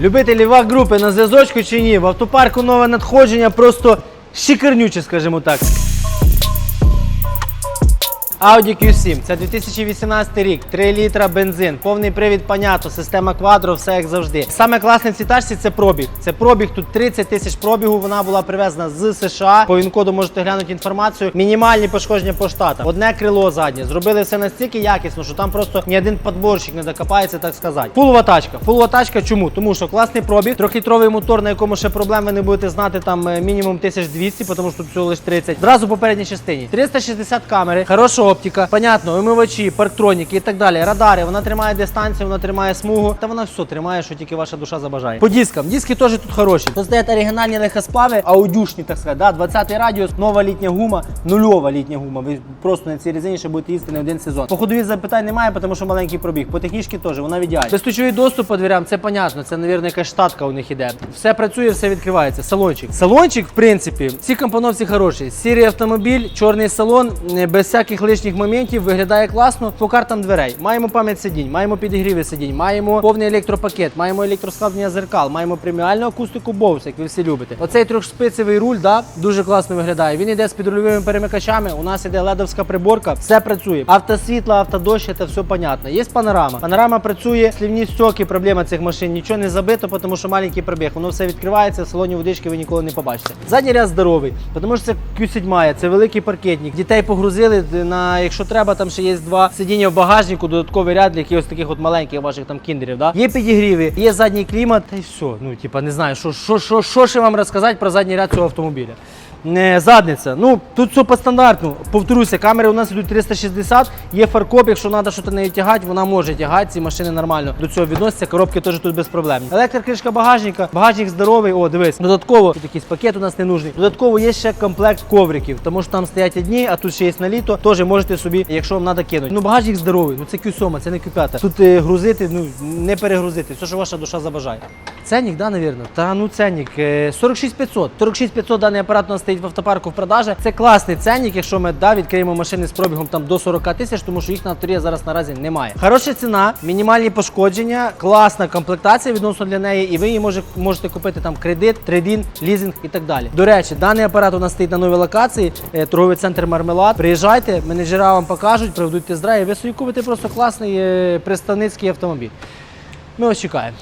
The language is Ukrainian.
Любителі ваг групи на зв'язочку чи ні? В автопарку нове надходження просто шикарнюче, скажімо так. Audi Q7, це 2018 рік, 3 літра бензин, повний привід понятно, система квадро, все як завжди. Саме класне в цій тачці це пробіг. Це пробіг тут 30 тисяч пробігу. Вона була привезена з США. По він-коду можете глянути інформацію. Мінімальні пошкодження по штатам. Одне крило заднє. Зробили все настільки якісно, що там просто ні один подборщик не докопається, так сказати. Фулова тачка. Фулова тачка чому? Тому що класний пробіг, трьохлітровий мотор, на якому ще проблем ви не будете знати, там е, мінімум 1200, тому що тут всього лише 30. Зразу по передній частині. 360 камери, хороша оптика, понятно, омивачі, парктроніки і так далі. Радари, вона тримає дистанцію, вона тримає смугу. Та вона все тримає, що тільки ваша душа забажає. По дискам, диски теж тут хороші. Тут стоять оригінальні легкосплави, аудюшні, так сказати. Да? 20-й радіус, нова літня гума, нульова літня гума. Ви просто на цій резині ще будете їсти не один сезон. По ходові запитань немає, тому що маленький пробіг. По технічці теж, вона в ідеалі. Безключовий доступ по дверям, це понятно. Це, мабуть, якась штатка у них іде. Все працює, все відкривається. Салончик. Салончик, в принципі, всі компоновці хороші. Сірий автомобіль, чорний салон, без всяких лишніх моментів, виглядає класно. По картам дверей. Маємо пам'ять сидінь, маємо підігріви сидінь, маємо повний електропакет, маємо електроскладення зеркал, маємо преміальну акустику Bose, як ви всі любите. Оцей трьохспицевий руль, да, дуже класно виглядає. Він іде з підрульовими перемикачами. У нас іде ледовська приборка, все працює. Автосвітло, автодощ, це все понятно. Є панорама. Панорама працює, слівні стьоки, проблема цих машин. Нічого не забито, тому що маленький пробіг. Воно все відкривається, в салоні водички ви ніколи не побачите. Задній ряд здоровий, тому що це Q7, це великий паркетник. Дітей погрузили на, якщо треба, там ще є два сидіння в багажнику, додатковий ряд для якихось таких от маленьких ваших там кіндерів. Да? Є підігріви, є задній клімат, та й все. Ну, типа, не знаю, що, що, що, що ще вам розказати про задній ряд цього автомобіля. Не, задниця. Ну, тут все по стандартну. Повторюся, камери у нас йдуть 360, є фаркоп, якщо треба щось нею тягати, вона може тягати, ці машини нормально до цього відносяться, коробки теж тут без проблем. Електрокришка багажника, багажник здоровий, о, дивись, додатково, тут якийсь пакет у нас не нужний. Додатково є ще комплект ковриків, тому що там стоять одні, а тут ще є на літо, теж можете собі, якщо вам треба кинути. Ну, багажник здоровий, ну це Q7, це не Q5. Тут е, грузити, ну не перегрузити, все, що ваша душа забажає. Ценник, да, навірно? Та ну ценник. е, 46 500. 46 500 даний апарат у нас стоїть в автопарку в продажі. Це класний ценник, якщо ми да, відкриємо машини з пробігом там до 40 тисяч, тому що їх на авторі зараз наразі немає. Хороша ціна, мінімальні пошкодження, класна комплектація відносно для неї, і ви її може, можете купити там кредит, трейдин, лізинг і так далі. До речі, даний апарат у нас стоїть на новій локації, е, торговий центр Мармелад. Приїжджайте, менеджера вам покажуть, проведуть тест-драйв, і ви собі купите просто класний е, представницький автомобіль. Ми вас чекаємо.